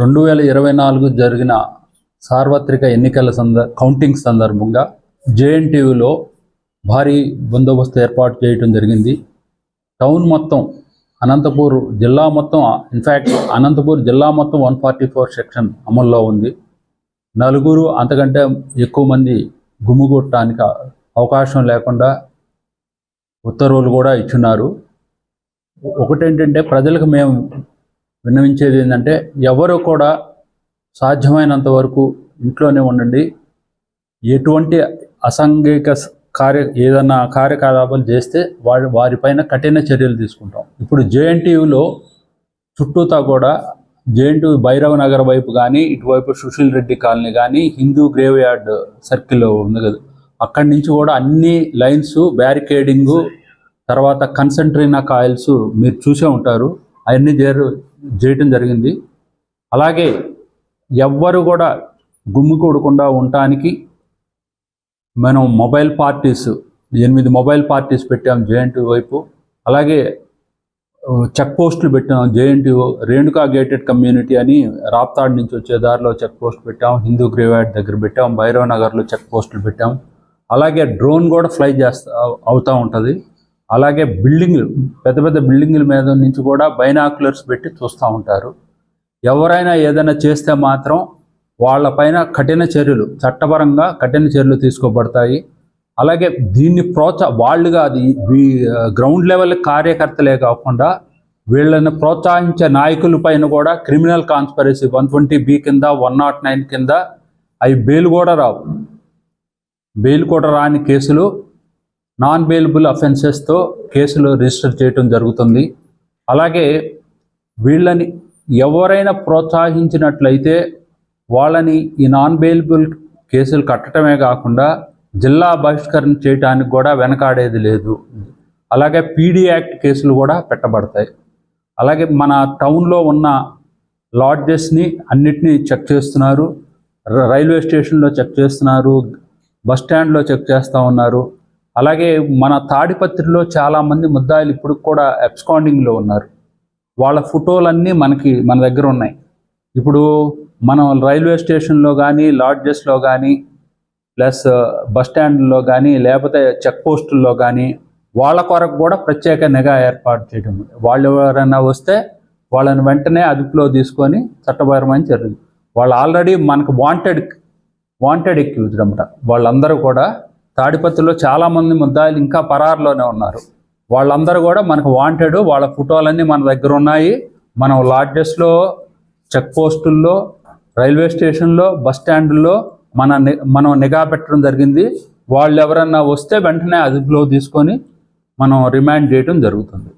రెండు వేల ఇరవై నాలుగు జరిగిన సార్వత్రిక ఎన్నికల సంద కౌంటింగ్ సందర్భంగా జేఎన్టీయూలో భారీ బందోబస్తు ఏర్పాటు చేయడం జరిగింది. టౌన్ మొత్తం అనంతపూర్ జిల్లా మొత్తం ఇన్ఫ్యాక్ట్ అనంతపూర్ జిల్లా మొత్తం వన్ ఫార్టీ ఫోర్ సెక్షన్ అమల్లో ఉంది. నలుగురు అంతకంటే ఎక్కువ మంది గుమ్ముగొట్టడానికి అవకాశం లేకుండా ఉత్తర్వులు కూడా ఇచ్చున్నారు. ఒకటేంటంటే ప్రజలకు మేము విన్నవించేది ఏంటంటే ఎవరు కూడా సాధ్యమైనంత వరకు ఇంట్లోనే ఉండండి. ఎటువంటి అసాంఘిక కార్య ఏదన్నా కార్యకలాపాలు చేస్తే వారి వారిపైన కఠిన చర్యలు తీసుకుంటాం. ఇప్పుడు జేఎన్టీయులో చుట్టూతా కూడా జేఎన్టీ భైరవ నగర్ వైపు కానీ ఇటువైపు సుశీల్ రెడ్డి కాలనీ కానీ హిందూ గ్రేవ్ యార్డ్ సర్కిల్ ఉంది కదా. అక్కడి నుంచి కూడా అన్ని లైన్స్ బ్యారికేడింగు తర్వాత కన్సంట్రీనా కాయిల్స్ మీరు చూసే ఉంటారు. అవన్నీ చేరు చేయటం జరిగింది. అలాగే ఎవ్వరు కూడా గుమ్మికూడకుండా ఉండటానికి మనం మొబైల్ పార్టీస్ ఎనిమిది మొబైల్ పార్టీస్ పెట్టాం జేఎన్టీ వైపు. అలాగే చెక్ పోస్టులు పెట్టాం జేఎన్టీ రేణుకా గేటెడ్ కమ్యూనిటీ అని రాప్తాడ్ నుంచి వచ్చే దారిలో చెక్ పోస్ట్ పెట్టాం. హిందూ గ్రేవాడ్ దగ్గర పెట్టాం. భైరవ్ నగర్లో చెక్ పోస్టులు పెట్టాం. అలాగే డ్రోన్ కూడా ఫ్లై చేస్తా అవుతూ ఉంటుంది. అలాగే బిల్డింగ్ పెద్ద పెద్ద బిల్డింగుల మీద నుంచి కూడా బైనాక్యులర్స్ పెట్టి చూస్తూ ఉంటారు. ఎవరైనా ఏదైనా చేస్తే మాత్రం వాళ్ళపైన కఠిన చర్యలు చట్టపరంగా కఠిన చర్యలు తీసుకోబడతాయి. అలాగే దీన్ని ప్రోత్సా వాళ్ళుగా అది గ్రౌండ్ లెవెల్ కార్యకర్తలే కాకుండా వీళ్ళని ప్రోత్సహించే నాయకుల పైన కూడా criminal conspiracy one twenty B కింద వన్ నాట్ నైన్ కింద అవి బెయిల్ కూడా రావు. బెయిల్ కూడా రాని కేసులు నాన్ బెయిలబుల్ అఫెన్సెస్తో కేసులు రిజిస్టర్ చేయటం జరుగుతుంది. అలాగే వీళ్ళని ఎవరైనా ప్రోత్సహించినట్లయితే వాళ్ళని ఈ నాన్ బెయిలబుల్ కేసులు కట్టడమే కాకుండా జిల్లా బహిష్కరణ చేయడానికి కూడా వెనకాడేది లేదు. అలాగే పీడీ యాక్ట్ కేసులు కూడా పెట్టబడతాయి. అలాగే మన టౌన్లో ఉన్న లాడ్జెస్ని అన్నిటినీ చెక్ చేస్తున్నారు. రైల్వే స్టేషన్లో చెక్ చేస్తున్నారు. బస్ స్టాండ్లో చెక్ చేస్తూ ఉన్నారు. అలాగే మన తాడిపత్రిలో చాలామంది ముద్దాయిలు ఇప్పుడు కూడా అబ్స్కాండింగ్లో ఉన్నారు. వాళ్ళ ఫోటోలన్నీ మనకి మన దగ్గర ఉన్నాయి. ఇప్పుడు మనం రైల్వే స్టేషన్లో కానీ లాడ్జెస్లో కానీ ప్లస్ బస్ స్టాండ్లో కానీ లేకపోతే చెక్ పోస్టుల్లో కానీ వాళ్ళ కొరకు కూడా ప్రత్యేక నిఘా ఏర్పాటు చేయడం. వాళ్ళు ఎవరైనా వస్తే వాళ్ళని వెంటనే అదుపులో తీసుకొని చట్టపరమైన చర్యలు. వాళ్ళు ఆల్రెడీ మనకు వాంటెడ్ వాంటెడ్ ఎక్యూజ్ అనమాట వాళ్ళందరూ కూడా తాడిపత్రిలో చాలామంది ముద్దాయిలు ఇంకా పరారులోనే ఉన్నారు. వాళ్ళందరూ కూడా మనకు వాంటెడ్ వాళ్ళ ఫోటోలన్నీ మన దగ్గర ఉన్నాయి. మనం లాడ్జెస్లో చెక్ పోస్టుల్లో రైల్వే స్టేషన్లో బస్ స్టాండ్లో మన ని- మనం నిఘా పెట్టడం జరిగింది. వాళ్ళు ఎవరన్నా వస్తే వెంటనే అదుపులో తీసుకొని మనం రిమాండ్ చేయడం జరుగుతుంది.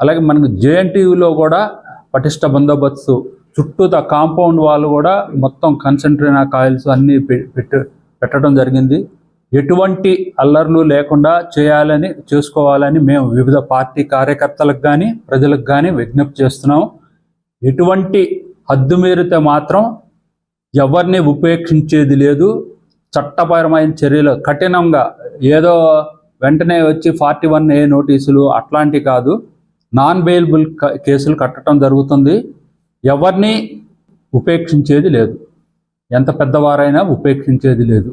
అలాగే మనకు జేఎన్టీయూలో కూడా పటిష్ట బందోబస్తు చుట్టూత కాంపౌండ్ వాళ్ళు కూడా మొత్తం కన్సంట్రేనా కాయిల్స్ అన్నీ పె- పెట్ట పెట్టడం జరిగింది. ఎటువంటి అల్లర్లు లేకుండా చేయాలని చేసుకోవాలని మేము వివిధ పార్టీ కార్యకర్తలకు కానీ ప్రజలకు కానీ విజ్ఞప్తి చేస్తున్నాం. ఎటువంటి హద్దు మీరితే మాత్రం ఎవరిని ఉపేక్షించేది లేదు. చట్టపరమైన చర్యలు కఠినంగా ఏదో వెంటనే వచ్చి ఫార్టీ వన్ ఏ నోటీసులు అట్లాంటి కాదు. నాన్ బెయిలబుల్ కేసులు కట్టడం జరుగుతుంది. ఎవరిని ఉపేక్షించేది లేదు. ఎంత పెద్దవారైనా ఉపేక్షించేది లేదు.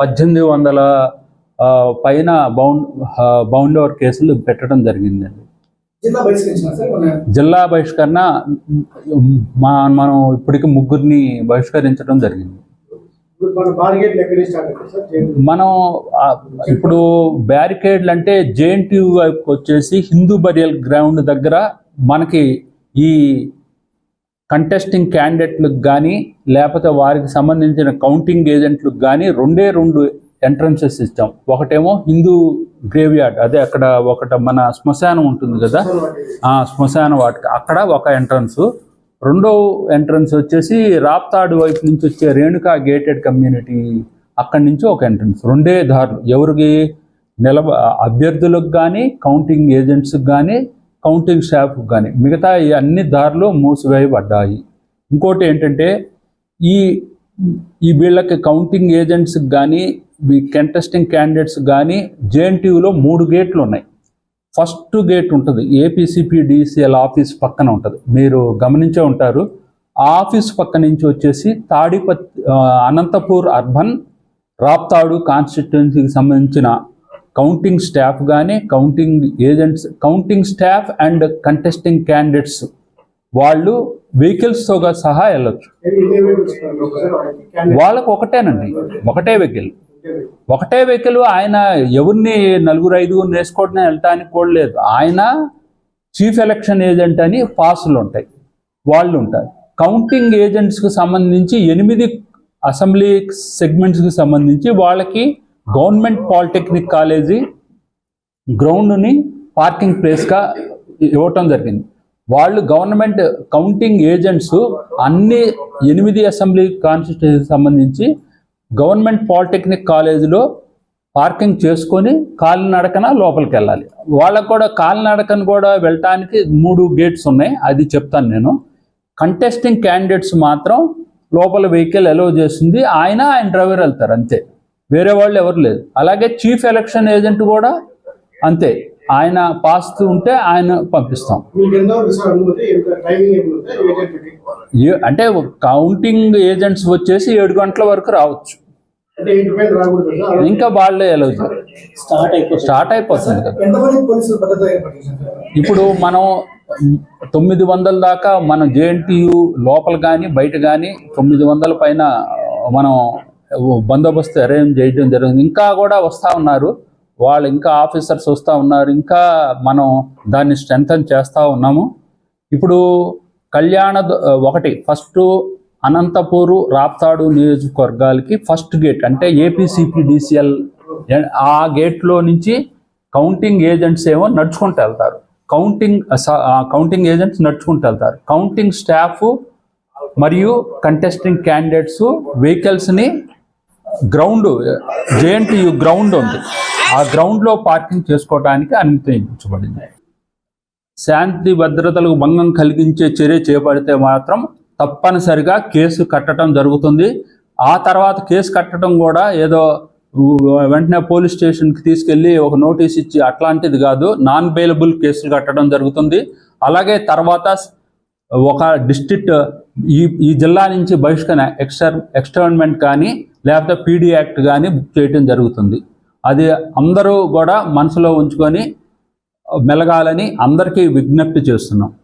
పద్దెనిమిది వందల పైన బౌండ్ బౌండ్ ఓవర్ కేసులు పెట్టడం జరిగిందండి. జిల్లా బహిష్కరణ మ్, మనం ఇప్పటికి ముగ్గురిని బహిష్కరించడం జరిగింది. మన ఇప్పుడు బ్యారికేడ్లు అంటే జేఎన్టీయూ వచ్చేసి హిందూ బరియల్ గ్రౌండ్ దగ్గర మనకి ఈ కంటెస్టింగ్ క్యాండిడేట్లకు కానీ లేకపోతే వారికి సంబంధించిన కౌంటింగ్ ఏజెంట్లకు కానీ రెండే రెండు ఎంట్రన్సెస్ ఇస్తాం ఒకటేమో హిందూ గ్రేవ్ యార్డ్ అదే అక్కడ ఒకట మన శ్మశానం ఉంటుంది కదా? ఆ శ్మశాన వాటికి. అక్కడ ఒక ఎంట్రన్స్ రెండో ఎంట్రన్స్ వచ్చేసి రాప్తాడు వైపు నుంచి వచ్చే రేణుకా గేటెడ్ కమ్యూనిటీ అక్కడి నుంచి ఒక ఎంట్రన్స్ రెండే దారులు. ఎవరికి నిలబ అభ్యర్థులకు కానీ కౌంటింగ్ ఏజెంట్స్కి కానీ కౌంటింగ్ స్టాఫ్కి కానీ మిగతా ఈ అన్ని దారులు మూసివేయబడ్డాయి. ఇంకోటి ఏంటంటే ఈ ఈ వీళ్ళకి కౌంటింగ్ ఏజెంట్స్కి కానీ ఈ కంటెస్టింగ్ క్యాండిడేట్స్ కానీ జేఎన్టీయూలో మూడు గేట్లు ఉన్నాయి. ఫస్ట్ గేట్ ఉంటుంది ఏపీసీపీ డిసిఎల్ ఆఫీస్ పక్కన ఉంటుంది. మీరు గమనించే ఉంటారు ఆఫీస్ పక్క నుంచి వచ్చేసి తాడిపత్ అనంతపూర్ అర్బన్ రాప్తాడు కాన్స్టిట్యున్సీకి సంబంధించిన కౌంటింగ్ స్టాఫ్ కానీ counting agents counting staff and contesting candidates వాళ్ళు వెహికల్స్తో సహా వెళ్ళొచ్చు. వాళ్ళకు ఒకటేనండి ఒకటే వెహికల్ ఒకటే వెహికల్ ఆయన ఎవరిని నలుగురు ఐదుగురు వేసుకోవడం వెళ్ళటానికి కూడా లేదు. ఆయన చీఫ్ ఎలక్షన్ ఏజెంట్ అని పాసులు ఉంటాయి. వాళ్ళు ఉంటారు. కౌంటింగ్ ఏజెంట్స్కి సంబంధించి ఎనిమిది అసెంబ్లీ సెగ్మెంట్స్కి సంబంధించి వాళ్ళకి గవర్నమెంట్ పాలిటెక్నిక్ కాలేజీ గ్రౌండ్ని పార్కింగ్ ప్లేస్గా ఇవ్వటం జరిగింది. వాళ్ళు గవర్నమెంట్ కౌంటింగ్ ఏజెంట్స్ అన్ని ఎనిమిది అసెంబ్లీ కాన్స్టిట్యూన్సీకి సంబంధించి గవర్నమెంట్ పాలిటెక్నిక్ కాలేజీలో పార్కింగ్ చేసుకొని కాలినడకన లోపలికి వెళ్ళాలి. వాళ్ళకు కూడా కాలినడకను కూడా వెళ్ళటానికి మూడు గేట్స్ ఉన్నాయి. అది చెప్తాను నేను. కంటెస్టింగ్ క్యాండిడేట్స్ మాత్రం లోపల వెహికల్ అలౌ చేస్తుంది ఆయన ఆయన డ్రైవర్ వెళ్తారు అంతే. వేరే వాళ్ళు ఎవరు లేదు. అలాగే చీఫ్ ఎలక్షన్ ఏజెంట్ కూడా అంతే. ఆయన పాస్ ఉంటే ఆయన పంపిస్తాం. అంటే కౌంటింగ్ ఏజెంట్స్ వచ్చేసి ఏడు గంటల వరకు రావచ్చు. ఇంకా వాళ్ళే స్టార్ట్ అయిపోతుంది. ఇప్పుడు మనం తొమ్మిది వందల దాకా మన జేఎన్టీయు లోపల కానీ బయట కానీ తొమ్మిది వందల పైన మనం బందోబస్తు అరేంజ్ చేయడం జరిగింది ఇంకా కూడా వస్తూ ఉన్నారు. వాళ్ళు ఇంకా ఆఫీసర్స్ వస్తూ ఉన్నారు. ఇంకా మనం దాన్ని స్ట్రెంగ్తన్ చేస్తూ ఉన్నాము. ఇప్పుడు కళ్యాణ ఒకటి ఫస్ట్ అనంతపూరు రాప్తాడు నియోజకవర్గాలకి ఫస్ట్ గేట్ అంటే ఏపీసీపీడీసీఎల్ ఆ గేట్లో నుంచి కౌంటింగ్ ఏజెంట్స్ ఏమో నడుచుకుంటూ వెళ్తారు. కౌంటింగ్ స- కౌంటింగ్ ఏజెంట్స్ నడుచుకుంటూ వెళ్తారు. కౌంటింగ్ స్టాఫ్ మరియు కంటెస్టింగ్ క్యాండిడేట్స్ వెహికల్స్ని గ్రౌండ్ జేఎన్టీయు గ్రౌండ్ ఉంది. ఆ గ్రౌండ్లో పార్కింగ్ చేసుకోవడానికి అనుమతించబడింది. శాంతి భద్రతలకు భంగం కలిగించే చర్య చేపడితే మాత్రం తప్పనిసరిగా కేసు కట్టడం జరుగుతుంది. ఆ తర్వాత కేసు కట్టడం కూడా ఏదో వెంటనే పోలీస్ స్టేషన్కి తీసుకెళ్ళి ఒక నోటీస్ ఇచ్చి అట్లాంటిది కాదు నాన్ బెయిలబుల్ కేసులు కట్టడం జరుగుతుంది. అలాగే తర్వాత ఒక డిస్ట్రిక్ట్ ఈ ఈ జిల్లా నుంచి బహిష్కరణ ఎక్స్టర్ ఎక్స్టర్న్మెంట్ కానీ లేకపోతే పీడీ యాక్ట్ కానీ బుక్ చేయడం జరుగుతుంది. అది అందరూ కూడా మనసులో ఉంచుకొని మెలగాలని అందరికీ విజ్ఞప్తి చేస్తున్నాం.